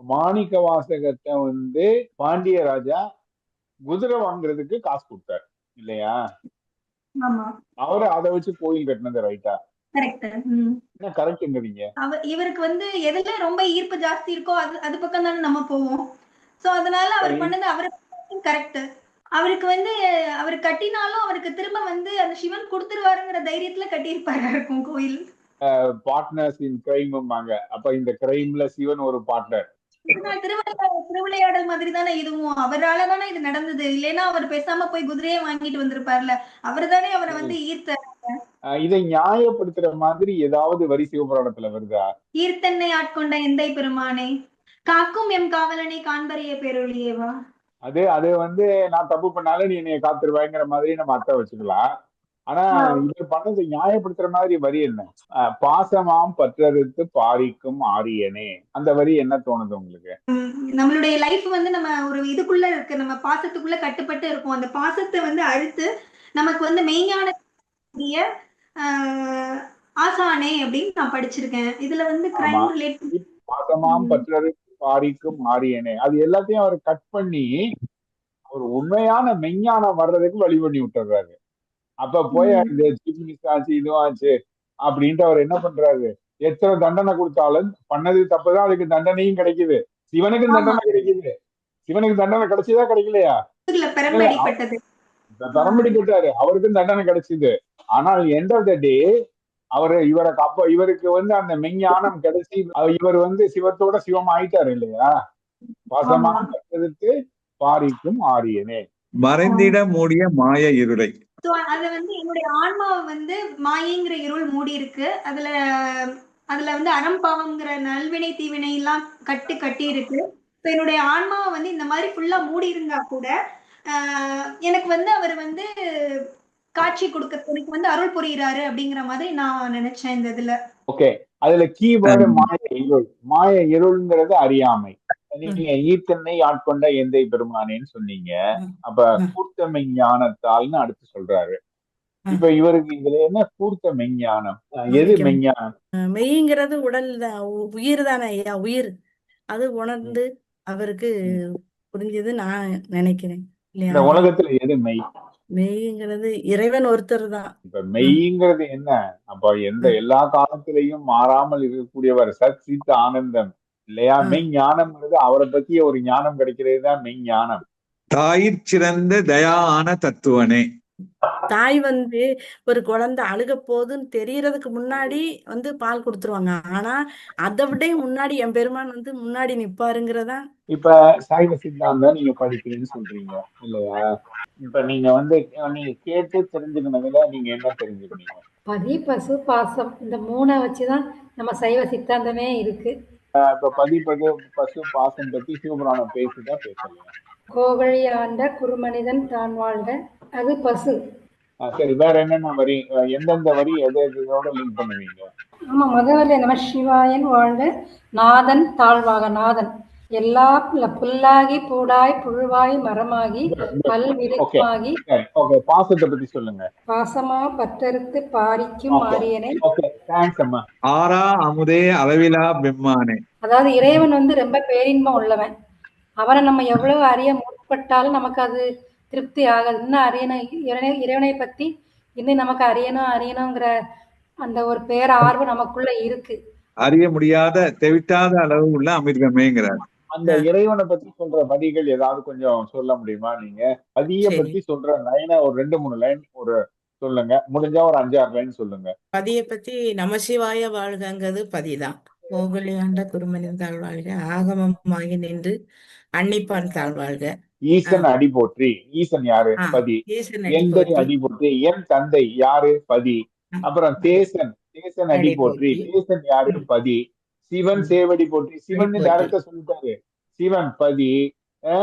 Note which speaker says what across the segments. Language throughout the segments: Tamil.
Speaker 1: மாணிக்க வாசகத்தை வந்து பாண்டிய ராஜா குதிரை வாங்குறதுக்கு காசு கொடுத்தாரு. இல்லையா? அவரு அதை வச்சு கோயில் கட்டினது ரைட்டா கரெக்ட்ங்கிறீங்க
Speaker 2: இவருக்கு வந்து எதுல ரொம்ப ஈர்ப்பு ஜாஸ்தி இருக்கோ அது அது பக்கம் தானே நம்ம போவோம். சோ அதனால அவர். பண்ணது அவருக்கு கரெக்ட் அவருக்கு வந்து அவர் கட்டினாலும் அவருக்கு திரும்ப வந்து அந்த சிவன் கொடுத்துருவாருங்கிற தைரியத்துல கட்டியிருப்பாரு இருக்கும் கோயில்.
Speaker 1: பார்ட்னர்ஸ் இன் கிரைம்பாங்க அப்ப இந்த கிரைம்ல சிவன் ஒரு பார்ட்னர்
Speaker 2: திருவிளையாடல் மாதிரி தானே இதுவும். அவரால தானே இது நடந்தது. இல்லைன்னா அவர் பேசாம போய் குதிரையே வாங்கிட்டு வந்திருப்பார்ல. அவர் தானே அவரை வந்து ஈர்த்த
Speaker 1: இதை நியாயப்படுத்துற மாதிரி ஏதாவது வரி சிவபுராணத்துல வருதா?
Speaker 2: ஈர்த்தன்னை ஆட்கொண்ட எந்தை பெருமானே? காக்கும் எம் காவலனை காண்பறிய பேரொழியேவா?
Speaker 1: அது அது வந்து நான் தப்பு பண்ணாலும் நீ என்னைய காத்துருவாங்கிற மாதிரி நம்ம அர்த்தம் வச்சுக்கலாம். ஆனா இது பண்ணது நியாயப்படுத்துற மாதிரி வரி என்ன? பாசமாம் பற்றறுத்து பாரிக்கும் ஆரியனே. அந்த வரி என்ன தோணுது உங்களுக்கு?
Speaker 2: நம்மளுடைய லைஃப் வந்து நம்ம ஒரு இதுக்குள்ள இருக்கு. நம்ம பாசத்துக்குள்ள கட்டுப்பட்டு இருக்கோம். அந்த பாசத்தை வந்து அழுத்து நமக்கு வந்து மெய்ஞான ஆசானே அப்படின்னு நான் படிச்சிருக்கேன். இதுல வந்து கிரைம்
Speaker 1: ஆமா.
Speaker 2: ரிலேட்
Speaker 1: பாசமாம். பற்றறுத்து பாரிக்கும் ஆரியனே. அது எல்லாத்தையும் அவர் கட் பண்ணி ஒரு உண்மையான மெஞ்ஞானம் வர்றதுக்கு வழி பண்ணி விட்டுறாரு அப்ப போய்
Speaker 2: ம்.
Speaker 1: இந்த சீஃப் மினிஸ்டர் ஆச்சு இதுவும் ஆச்சு அப்படின்ட்டு அவர் என்ன பண்றாரு? எத்தனை தண்டனை கொடுத்தாலும் பண்ணது தப்புதான் அதுக்கு தண்டனையும் கிடைக்குது. சிவனுக்கு. தண்டனை கிடைக்குது. சிவனுக்கு தண்டனை கிடைச்சதா கிடைக்கலையா? தரம்படி கேட்டாரு அவருக்கும் தண்டனை கிடைச்சது. ஆனால் எண்ட் ஆஃப் த டே அவரு இவரை அப்ப இவருக்கு வந்து அந்த மெஞ்ஞானம் கிடைச்சி அவர் இவர் வந்து சிவத்தோட சிவம் ஆயிட்டாரு இல்லையா? பாசமா
Speaker 2: ஆமா.
Speaker 1: கற்றதுக்கு பாரிக்கும் ஆரியனே.
Speaker 3: மறைந்திட மூடிய மாய இருளை.
Speaker 2: ஸோ அது வந்து என்னுடைய ஆன்மாவை வந்து மாயைங்கிற இருள் மூடி இருக்கு. அதுல அதுல வந்து அறம் பாவங்கிற நல்வினை தீவினை எல்லாம் கட்டு கட்டி இருக்கு. ஸோ என்னுடைய ஆன்மாவை வந்து இந்த மாதிரி ஃபுல்லா மூடி இருந்தா கூட ஆஹ் எனக்கு வந்து அவர் வந்து காட்சி கொடுக்க எனக்கு வந்து அருள் புரியுறாரு அப்படிங்கிற மாதிரி நான் நினைச்சேன் இந்த இதுல.
Speaker 1: ஓகே அதுல கீவேர்டு. மாய இருள். மாய இருள்ங்கிறது அறியாமை. நீங்க ஈத்தன்னை ஆட்கொண்ட எந்தை பெருமானேன்னு சொன்னீங்க. அப்ப. கூர்த்த மெஞ்ஞானத்தால்னு அடுத்து சொல்றாரு. இப்ப இவருக்கு இதுல என்ன கூர்த்த மெஞ்ஞானம் எது. மெஞ்ஞானம்
Speaker 4: மெய்ங்கிறது உடல் உயிர் தானே ஐயா உயிர். அது உணர்ந்து அவருக்கு புரிஞ்சது நான் நினைக்கிறேன்.
Speaker 1: இந்த உலகத்துல எது மெய்?
Speaker 4: மெய்ங்கிறது இறைவன் ஒருத்தர் தான்.
Speaker 1: இப்ப மெய்ங்கிறது என்ன? அப்ப எந்த எல்லா காலத்திலையும் மாறாமல் இருக்கக்கூடியவர் சத் சித் ஆனந்தம் இல்லையா?
Speaker 4: ம்.
Speaker 1: மெய் ஞானம்ங்கிறது அவரை பத்திய ஒரு ஞானம் கிடைக்கிறது தான் மெய் ஞானம்.
Speaker 3: தாயிற் சிறந்த தயான தத்துவனே.
Speaker 4: தாய் வந்து ஒரு குழந்தை அழுக போகுதுன்னு தெரியறதுக்கு முன்னாடி வந்து பால் கொடுத்துருவாங்க. ஆனா அதை விட முன்னாடி என் பெருமான் வந்து முன்னாடி நிப்பாருங்கிறதா?
Speaker 1: இப்ப சைவ சித்தாந்தம் நீங்க படிக்கிறீங்கன்னு சொல்றீங்க இல்லையா? இப்ப நீங்க வந்து நீங்க கேட்டு தெரிஞ்சுக்கணுதுல நீங்க என்ன தெரிஞ்சுக்கிறீங்க
Speaker 5: பதி பசு பாசம் இந்த மூணை வச்சுதான் நம்ம சைவ சித்தாந்தமே இருக்கு.
Speaker 1: இப்ப பதிப்பது பசு பாசம் பத்தி சிவபுராணம் பேசுதா பேசலையா
Speaker 5: கோவழி ஆண்ட குருமனிதன் தான் வாழ்க அது பசு.
Speaker 1: சரி வேற என்னென்ன வரி எந்தெந்த வரி எது எதோட லிங்க் பண்ணுவீங்க?
Speaker 5: ஆமா முதல்ல நம சிவாயன் வாழ்க நாதன் தாழ்வாக நாதன். எல்லா புல்ல- புல்லாகி பூடாய் புழுவாய் மரமாகி பல்விருப்பாகி
Speaker 1: ஓகே பாசத்தை பத்தி சொல்லுங்க.
Speaker 5: பாசமா பற்றறுத்து பாரிக்கும்
Speaker 1: அம்மா.
Speaker 3: ஆரா அமுதே அளவிலா பெம்மானே.
Speaker 5: அதாவது இறைவன் வந்து ரொம்ப பேரின்பம் உள்ளவன். அவரை நம்ம எவ்வளவு அறிய முற்பட்டாலும் நமக்கு அது திருப்தி ஆகாது. இன்னும் அறியணும் இறைவனை இறைவனை பத்தி இன்னும் நமக்கு அறியணும் அறியணுங்கிற அந்த ஒரு பேர ஆர்வம் நமக்குள்ள இருக்கு.
Speaker 3: அறிய முடியாத தெவிட்டாத அளவு உள்ள அமிர்தமேங்கிறார்.
Speaker 1: அந்த இறைவனை பத்தி சொல்ற வரிகள் ஏதாவது கொஞ்சம் சொல்ல முடியுமா நீங்க? பதிய. பத்தி சொல்ற லைனை ஒரு ரெண்டு மூணு லைன் ஒரு சொல்லுங்க. முடிஞ்சா ஒரு அஞ்சாறு லைன் சொல்லுங்க.
Speaker 4: பதியை பத்தி நமசிவாய வாழ்கங்கிறது பதிதான். கோகுலியாண்ட குருமனின் தாழ்வாழ்க ஆகமமாகி நின்று அன்னிப்பான் தாழ்வாழ்க
Speaker 1: ஈசன் அடி போற்றி. ஈசன் யாரு? பதி.
Speaker 4: ஈசன் அடி போற்றி.
Speaker 1: என் தந்தை யாரு? பதி. அப்புறம் தேசன். தேசன் அடி போற்றி. தேசன் யாரு. பதி. சிவன். சேவடி போற்றி. சிவன்
Speaker 4: போற்றி.
Speaker 1: டேரக்டா சொல்லிட்டாரு. சிவன் பதி.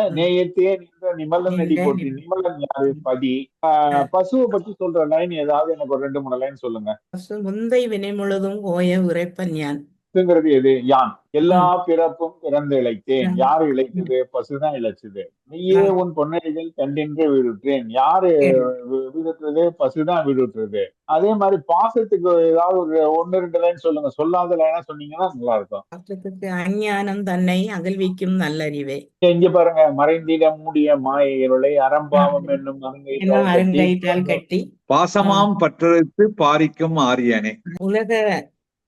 Speaker 1: நேயத்தே நின்ற நிமலன் போற்றி.
Speaker 4: நிம-
Speaker 1: நிமலன் யாரு? பதி. ஆஹ், பசுவை பத்தி சொல்ற லைன் ஏதாவது எனக்கு ஒரு ரெண்டு மூணு லைன் சொல்லுங்க.
Speaker 4: முந்தை வினை முழுதும் ஓய உரைப்பன் யான்.
Speaker 1: பசுங்கிறது எது? யான். எல்லா பிறப்பும் பிறந்து இழைத்தேன். யாரு இழைத்தது? பசுதான் இழைச்சது. நீயே உன் பொன்னடிகள் கண்டின்று விடுற்றேன் யாரு வி- விடுறது பசுதான் விடுறது அதே மாதிரி பாசத்துக்கு ஏதாவது ஒரு ஒன்னு ரெண்டு லைன் சொல்லுங்க. சொல்லாத லைனா சொன்னீங்கன்னா நல்லா இருக்கும்
Speaker 6: அஞ்ஞானம் தன்னை அகல்விக்கும் நல்லறிவே.
Speaker 1: இங்க பாருங்க. மறைந்திட மூடிய மாய இருளை அறம்பாவம் என்னும் அருங்கை
Speaker 6: கட்டி
Speaker 3: பாசமாம் பற்றறுத்து பாரிக்கும் ஆரியனே.
Speaker 6: உலக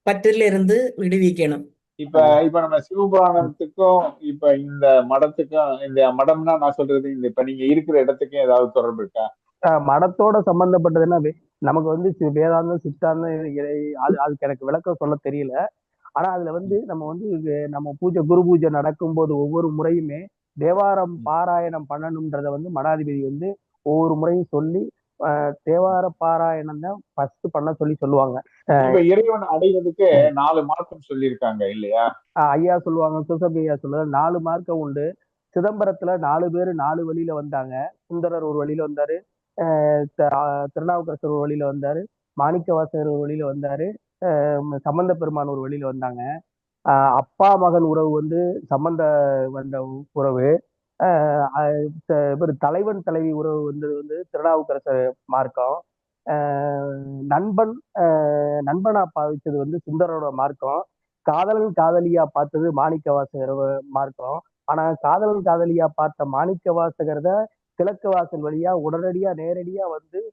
Speaker 6: பற்றிலிருந்து விடுவிக்கணும்.
Speaker 1: இப்ப இப்ப நம்ம சிவபுராணத்துக்கும் இப்ப இந்த மடத்துக்கும் இந்த மடம்னா நான் சொல்றது இந்த இப்ப நீங்க இருக்கிற இடத்துக்கும் ஏதாவது தொடர்பு இருக்கா?
Speaker 7: மடத்தோட சம்பந்தப்பட்டதுன்னா நமக்கு வந்து சி- வேதாந்தம் சித்தாந்தம் அது அதுக்கு எனக்கு விளக்கம் சொல்ல தெரியல. ஆனா அதுல வந்து நம்ம வந்து இது நம்ம பூஜை குரு பூஜை நடக்கும்போது ஒவ்வொரு முறையுமே தேவாரம் பாராயணம் பண்ணணும்ன்றத வந்து மடாதிபதி வந்து ஒவ்வொரு முறையும் சொல்லி தேவார பாராயணம் தான் ஃபர்ஸ்ட் பண்ண சொல்லி சொல்லுவாங்க.
Speaker 1: இறைவன் அடைவதற்கு நாலு மார்க்கம் சொல்லியிருக்காங்க இல்லையா?
Speaker 7: ஐயா சொல்லுவாங்க சுசபி ஐயா சொல்லுவாங்க நாலு மார்க்கம் உண்டு. சிதம்பரத்துல நாலு பேர் நாலு வழியில வந்தாங்க. சுந்தரர் ஒரு வழியில வந்தாரு. திருநாவுக்கரசர் ஒரு வழியில வந்தாரு. மாணிக்கவாசகர் ஒரு வழியில வந்தாரு. சம்பந்த பெருமான் ஒரு வழியில வந்தாங்க. அப்பா மகன் உறவு வந்து சம்பந்த வந்த உறவு. இவர் தலைவன் தலைவி உறவு வந்து வந்து திருநாவுக்கரசர் மார்க்கம். நண்பன் நண்பனா பாவிச்சது வந்து சுந்தரோட மார்க்கம். காதலன் காதலியா பார்த்தது மாணிக்க வாசகர் மார்க்கம். ஆனா காதலன் காதலியா பார்த்த மாணிக்க வாசகர்த கிழக்கு வாசல் வழியா உடனடியா நேரடியா வந்து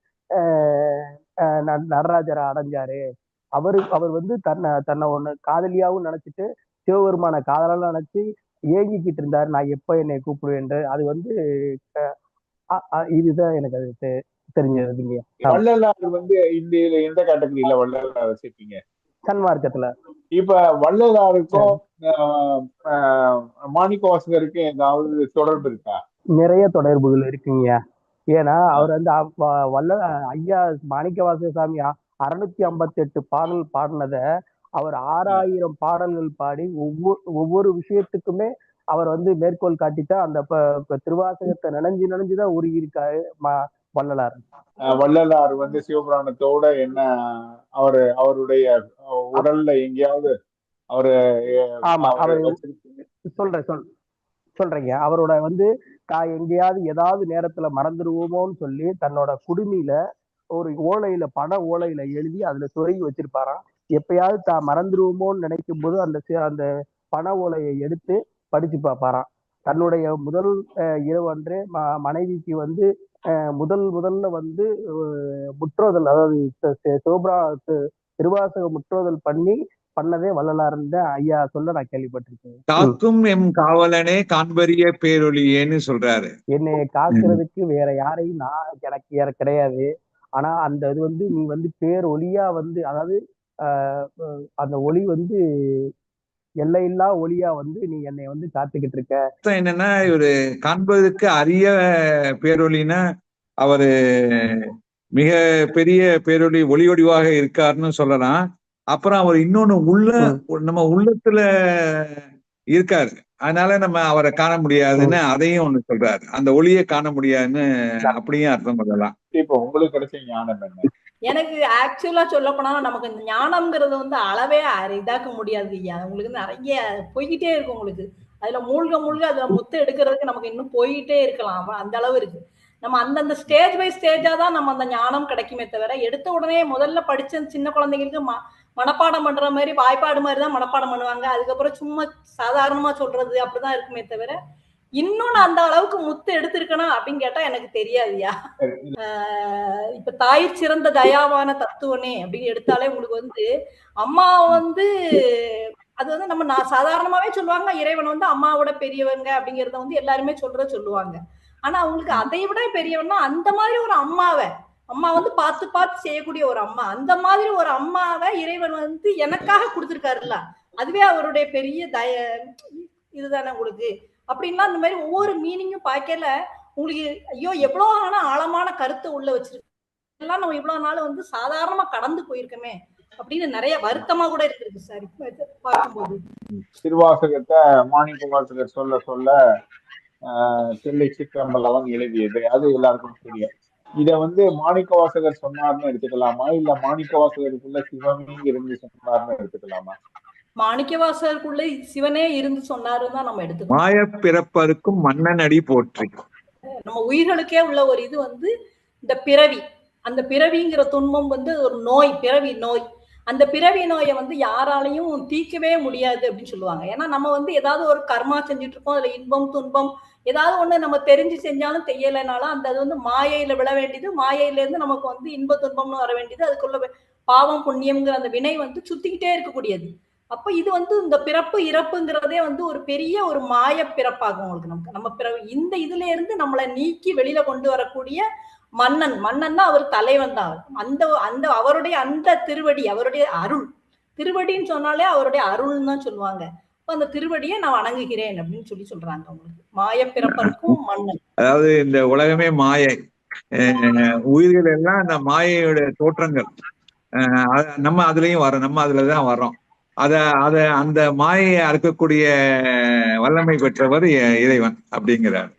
Speaker 7: ந- நடராஜரை அடைஞ்சாரு. அவரு அவர் வந்து தன்னை தன்னை ஒண்ணு காதலியாவும் நினைச்சிட்டு சிவபெருமான காதலா நினைச்சு ஏங்கிக்கிட்டு இருந்தாரு நான் எப்ப என்னை கூப்பிடுவேன் அது வந்து இதுதான் எனக்கு அது தெ- தெரிஞ்சதுங்க. ஆமா.
Speaker 1: வள்ளலார் வந்து இந்த இதுல எந்த கேட்டகரியில வள்ளலார் சேர்ப்பீங்க?
Speaker 7: சன்மார்க்கத்துல.
Speaker 1: இப்ப வள்ளலாருக்கும் மாணிக்கவாசகருக்கும் ஏதாவது தொடர்பு இருக்கா?
Speaker 7: நிறைய தொடர்புகள் இருக்குங்க. ஏன்னா அவர் வந்து வல்ல ஐயா மாணிக்கவாசக சாமி அறுநூத்தி ஐம்பத்தி எட்டு பாடல் பாடினத அவர் ஆறாயிரம் பாடல்கள் பாடி ஒவ்வொரு ஒவ்வொரு விஷயத்துக்குமே அவர் வந்து மேற்கோள் காட்டித்தான் அந்த திருவாசகத்தை நினைஞ்சு நினைஞ்சுதான் உருகி இருக்காரு வள்ளலார்.
Speaker 1: வள்ளலார் வந்து சிவபுராணத்தோட என்ன அவரு அவருடைய உடல்ல எங்கேயாவது அவரு
Speaker 7: ஆமா
Speaker 1: அவரு
Speaker 7: சொல்றேன் சொல் சொல்றேங்க. அவரோட வந்து தான் எங்கேயாவது ஏதாவது நேரத்துல மறந்துடுவோமோன்னு சொல்லி தன்னோட குடுமியில ஒரு ஓலையில பண ஓலையில எழுதி அதுல சொருகி வச்சிருப்பாராம். எப்பயாவது தான் மறந்துடுவோமோன்னு நினைக்கும் போது அந்த அந்த பண ஓலையை எடுத்து படிச்சு பார்ப்பாராம் தன்னுடைய முதல் இரவு அன்றே ம- மனைவிக்கு வந்து முதல் முதல்ல வந்து முற்றோதல் அதாவது சிவபுரா திருவாசக முற்றோதல் பண்ணி பண்ணதே வள்ளலாருன்னு தான் ஐயா சொல்ல நான் கேள்விப்பட்டிருக்கேன்.
Speaker 3: காக்கும் எம் காவலனே காண்பரிய பேரொளியேன்னு சொல்றாரு.
Speaker 7: என்னை காக்கிறதுக்கு வேற யாரையும் நான் எனக்கு கிடையாது. ஆனா அந்த இது வந்து நீ வந்து பேர் ஒளியா வந்து அதாவது அந்த ஒளி வந்து எல்லையில்லா ஒளியா வந்து நீ என்னை வந்து காத்துக்கிட்டு இருக்க.
Speaker 3: என்னன்னா இவரு காண்பதற்கு அரிய பேரொளின்னா அவரு மிக பெரிய பேரொளி ஒளி வடிவாக இருக்காருன்னு சொல்லலாம். அப்புறம் அவர் இன்னொன்னு உள்ள நம்ம உள்ளத்துல இருக்காரு. அதனால நம்ம அவரை காண முடியாதுன்னு அதையும் ஒண்ணு சொல்றாரு. அந்த ஒளியை காண முடியாதுன்னு அப்படியும் அர்த்தம் பண்ணலாம்.
Speaker 1: இப்ப உங்களுக்கு கிடைச்ச ஞானம் என்ன?
Speaker 8: எனக்கு ஆக்சுவலா சொல்ல போனா நமக்கு இந்த ஞானம்ங்கிறது வந்து அளவே இதாக்க முடியாது ஐயா. உங்களுக்கு நிறைய போய்கிட்டே இருக்கும் உங்களுக்கு. அதுல மூழ்க மூழ்க அதுல முத்து எடுக்கிறதுக்கு நமக்கு இன்னும் போய்கிட்டே இருக்கலாம். அந்த அளவு இருக்கு. நம்ம அந்தந்த ஸ்டேஜ் பை ஸ்டேஜா தான் நம்ம அந்த ஞானம் கிடைக்குமே தவிர எடுத்த உடனே முதல்ல படிச்ச சின்ன குழந்தைங்களுக்கு ம மனப்பாடம் பண்ற மாதிரி வாய்ப்பாடு மாதிரி தான் மனப்பாடம் பண்ணுவாங்க. அதுக்கப்புறம் சும்மா சாதாரணமா சொல்றது அப்படிதான் இருக்குமே தவிர இன்னும் நான் அந்த அளவுக்கு முத்து எடுத்திருக்கணும் அப்படின்னு கேட்டா எனக்கு தெரியாதுயா ஆஹ் இப்ப தாய் சிறந்த தயாவான தத்துவனே அப்படின்னு எடுத்தாலே உங்களுக்கு வந்து அம்மா வந்து அது வந்து நம்ம நான் சாதாரணமாவே சொல்லுவாங்க இறைவன் வந்து அம்மாவோட பெரியவங்க அப்படிங்கறத வந்து எல்லாருமே சொல்ற சொல்லுவாங்க. ஆனா அவங்களுக்கு அதை விட பெரியவன்னா அந்த மாதிரி ஒரு அம்மாவை அம்மா வந்து பார்த்து பார்த்து செய்யக்கூடிய ஒரு அம்மா அந்த மாதிரி ஒரு அம்மாவை இறைவன் வந்து எனக்காக கொடுத்துருக்காருல்ல அதுவே அவருடைய பெரிய தய இதுதானே உங்களுக்கு? அப்படின்னா இந்த மாதிரி ஒவ்வொரு மீனிங்கும் பார்க்கல உங்களுக்கு ஐயோ எவ்வளோ ஆனா ஆழமான கருத்தை உள்ள வச்சிருக்கு எல்லாம் நம்ம இவ்வளோ நாள் வந்து சாதாரணமா கடந்து போயிருக்கோமே அப்படின்னு நிறைய வருத்தமா கூட இருக்கு சார். பார்க்கும்போது.
Speaker 1: திருவாசகத்தை மாணிக்க சொல்ல சொல்ல ஆஹ் தில்லை சிற்றம்பலவன் எழுதியது. அது எல்லாருக்கும் தெரியும். இத வந்து மாணிக்க வாசகர் சொன்னார்னு எடுத்துக்கலாமா? இல்ல மாணிக்க வாசகருக்குள்ள சிவமே இருந்து சொன்னார்னு எடுத்துக்கலாமா?
Speaker 8: மாணிக்கவாசகருக்குள்ள சிவனே இருந்து சொன்னாருன்னு தான் நம்ம எடுத்துக்கணும்.
Speaker 3: மாய பிறப்பருக்கும் மன்னன் அடி போற்றி.
Speaker 8: நம்ம உயிர்களுக்கே உள்ள ஒரு இது வந்து இந்த பிறவி. அந்த பிறவிங்கிற துன்பம் வந்து ஒரு நோய் பிறவி நோய். அந்த பிறவி நோயை வந்து யாராலையும் தீர்க்கவே முடியாது அப்படின்னு சொல்லுவாங்க. ஏன்னா நம்ம வந்து ஏதாவது ஒரு கர்மா செஞ்சுட்டு இருக்கோம் அதுல இன்பம் துன்பம் ஏதாவது ஒண்ணு நம்ம தெரிஞ்சு செஞ்சாலும் தெரியலைனாலும் அந்த அது வந்து மாயையில விழ வேண்டியது. மாயையில இருந்து நமக்கு வந்து இன்ப துன்பம்னு வர வேண்டியது. அதுக்குள்ள பாவம் புண்ணியம்ங்கிற அந்த வினை வந்து சுத்திக்கிட்டே இருக்கக்கூடியது. அப்ப இது வந்து இந்த பிறப்பு இறப்புங்கிறதே வந்து ஒரு பெரிய ஒரு மாய பிறப்பாகும் உங்களுக்கு நமக்கு. நம்ம பிறகு இந்த இதுல இருந்து நம்மளை நீக்கி வெளியில கொண்டு வரக்கூடிய மன்னன். மன்னன்னா அவர் தலைவன் தான் அந்த அந்த அவருடைய அந்த திருவடி அவருடைய அருள். திருவடின்னு சொன்னாலே அவருடைய அருள்னு தான் சொல்லுவாங்க. அப்ப அந்த திருவடியை நான் வணங்குகிறேன் அப்படின்னு சொல்லி சொல்றாங்க உங்களுக்கு மாய பிறப்பருக்கும் மன்னன்.
Speaker 3: அதாவது இந்த உலகமே மாயை. உயிர்கள் எல்லாம் அந்த மாயையோட தோற்றங்கள். நம்ம அதுலயும் வரோம் நம்ம அதுலதான் வர்றோம். அத அத அந்த மாயை அறுக்கக்கூடிய வல்லமை பெற்றவர் இறைவன் அப்படிங்கிறார்.